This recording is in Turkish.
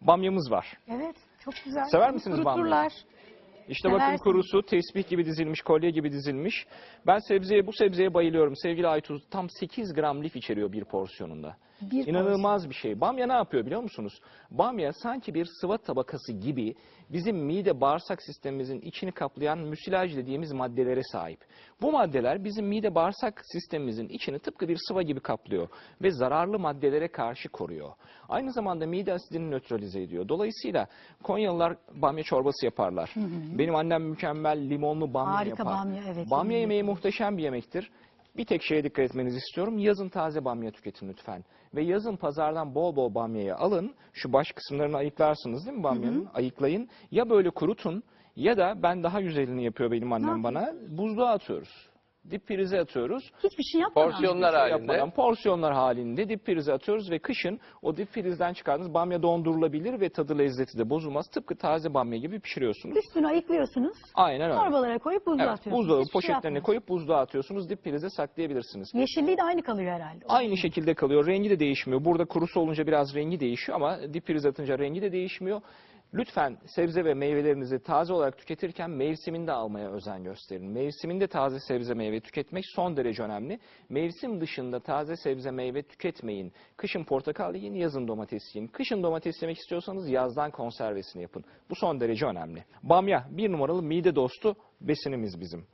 Bamyamız var. Evet çok güzel. Sever misiniz bamya? kuruturlar. İşte bakın Seversiniz. kurusu tesbih gibi dizilmiş, kolye gibi dizilmiş. Ben sebzeye, bu sebzeye bayılıyorum. Sevgili Aytuz tam 8 gram lif içeriyor bir porsiyonunda. Bir İnanılmaz bir şey. Bamya ne yapıyor biliyor musunuz? Bamya sanki bir sıva tabakası gibi bizim mide bağırsak sistemimizin içini kaplayan müsilaj dediğimiz maddelere sahip. Bu maddeler bizim mide bağırsak sistemimizin içini tıpkı bir sıva gibi kaplıyor ve zararlı maddelere karşı koruyor. Aynı zamanda mide asidini nötralize ediyor. Dolayısıyla Konyalılar bamya çorbası yaparlar. Benim annem mükemmel limonlu bamya Harika yapar. bamya, evet, Bamya yemeği muhteşem bir yemektir. Bir tek şeye dikkat etmenizi istiyorum. Yazın taze bamya tüketin lütfen. Ve yazın pazardan bol bol bamyayı alın. Şu baş kısımlarını ayıklarsınız değil mi bamyanın? Ayıklayın. Ya böyle kurutun ya da ben daha güzelini yapıyor benim annem bana. Buzluğa atıyoruz. Dip prize atıyoruz. Hiçbir şey yapmadan. Porsiyon- Porsiyonlar şey halinde. yapmadan porsiyonlar halinde dip prize atıyoruz ve kışın o dip prizden çıkardığınız bamya dondurulabilir ve tadı lezzeti de bozulmaz. Tıpkı taze bamya gibi pişiriyorsunuz. Üstünü ayıklıyorsunuz. Aynen öyle. Torbalara koyup buzluğa Evet, atıyorsunuz. buzdolabı Hiçbir şey poşetlerine yapmıyorsunuz. koyup buzluğa atıyorsunuz. Dip prize saklayabilirsiniz. Yeşilliği de aynı kalıyor herhalde. Aynı şekilde kalıyor. Rengi de değişmiyor. Burada kurusu olunca biraz rengi değişiyor ama dip priz atınca rengi de değişmiyor. Lütfen sebze ve meyvelerinizi taze olarak tüketirken mevsiminde almaya özen gösterin. Mevsiminde taze sebze meyve tüketmek son derece önemli. Mevsim dışında taze sebze meyve tüketmeyin. Kışın portakal yiyin, yazın domates yiyin. Kışın domates yemek istiyorsanız yazdan konservesini yapın. Bu son derece önemli. Bamya bir numaralı mide dostu besinimiz bizim.